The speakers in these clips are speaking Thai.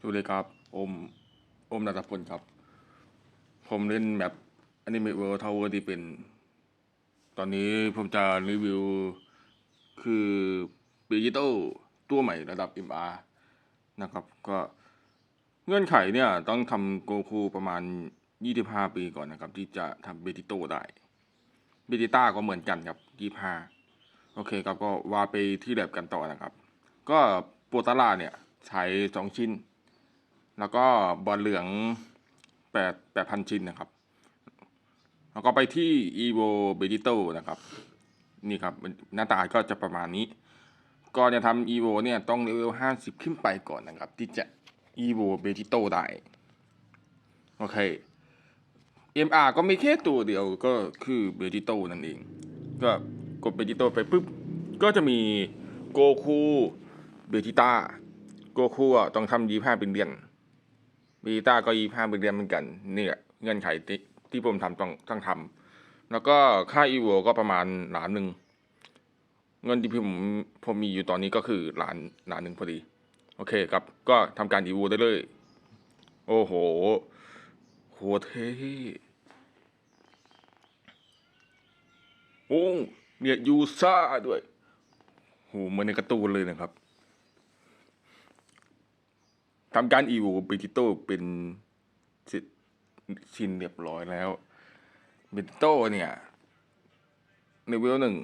สวัสดีครับอมอมนัทพลครับ ผมเล่นแบบอนิเมะเวิลด์ทาวเวอร์ที่เป็น ตอนนี้ผมจะรีวิว คือเบจิโต้ตัวใหม่ระดับ MR นะครับ ก็เงื่อนไขเนี่ยต้องทำโกคูประมาณ 25 ปีก่อนนะครับ ที่จะทำเบจิโต้ได้เบจิต้าก็เหมือนกันครับ25โอเคครับก็ว่าไปที่แลบกันต่อนะครับ ก็โปรตาลาเนี่ยใช้สองชิ้น แล้วก็บอลเหลืองแปดแปดพันชิ้นนะครับ แล้วก็ไปที่ evo b e g i t o นะครับ นี่ครับหน้าตาก็จะประมาณนี้ก่อนจะทำ evo เนี่ยต้องเลเวลห้าสิบขึ้นไปก่อนนะครับ ที่จะ evo b e g i t o ได้ โอเค mr ก็ไม่แค่ตัวเดียวก็คือ b e g i t o นั่นเอง ก็กด b e g i t o ไปปุ๊บ ก็จะมีโกคูเบจิต้าโกคูอะต้องทำยี่ห้าเป็นเดือนเบจิต้าก็ยี่ห้าเป็นเดือนเหมือนกันนี่แหละเงื่อนไขที่ที่ผมทำต้องต้องทำแล้วก็ค่าอีโวก็ประมาณล้านหนึ่งเงินที่ผมผมมีอยู่ตอนนี้ก็คือล้านล้านหนึ่งพอดี โอเคครับก็ทำการอีโวได้เลย โอ้โหโหเท่โอ้เนี่ยยูซ่าด้วยโหเหมือนในการ์ตูนเลยนะครับ ทำการอีโวเบจิโต้เป็นสิชิ้นเรียบร้อยแล้วเบจิโต้เนี่ยในเวลหนึ่ง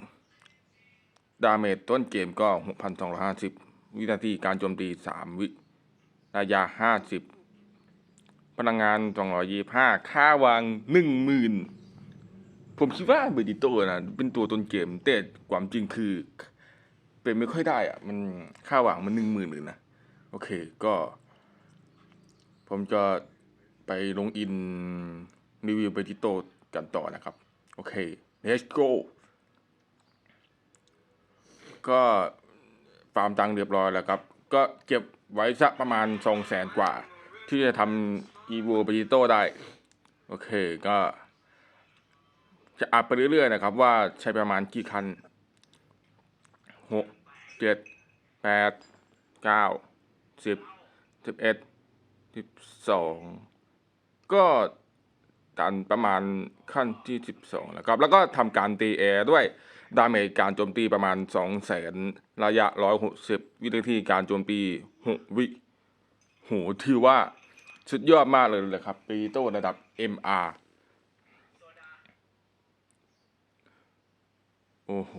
ดาเมจต้นเกมก็ 6,250 วินาทีการโจมตี 3 วิระยะ 50 พลังงาน 225 ค่าวาง 10,000 ผมคิดว่าเบจิโตนะเป็นตัวต้นเกม แต่ความจริงคือ เป็นไม่ค่อยได้อะมันค่าวังมันหนึ่งหมื่นเลยนะ โอเคก็ ผมจะไปลงอินรีวิวเบจิโตกันต่อนะครับ โอเค let's go ก็ฟาร์มตังค์เรียบร้อยแล้วครับ ก็เก็บไว้สักประมาณสองแสนกว่า ที่จะทำอีโวเบจิโตได้ โอเคก็จะอัพไปเรื่อยๆนะครับ ว่าใช้ประมาณกี่คันหกเจ็ดแปดเก้าสิบสิบเอ็ด สิบสองก็ตันประมาณขั้นที่สิบสองแล้วครับ แล้วก็ทำการตีแอร์ด้วย ดาเมจการโจมตีประมาณสองแสนระยะร้อยหกสิบวินาทีการโจมตีหกวิโหถือว่าสุดยอดมากเลยเลยครับ ปีโต้ระดับ MR โอ้โห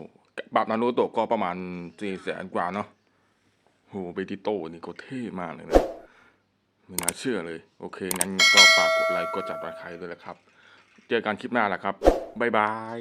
ปรับนารูโตะก็ประมาณสี่แสนกว่าเนาะโหเบติโต้นี่ก็เท่มากเลยนะ ไม่น่าเชื่อเลย โอเค งั้นก็ฝากกดไลค์กดจัดไลค์ใครด้วยแหละครับ เจอกันคลิปหน้าแหละครับ บ๊ายบาย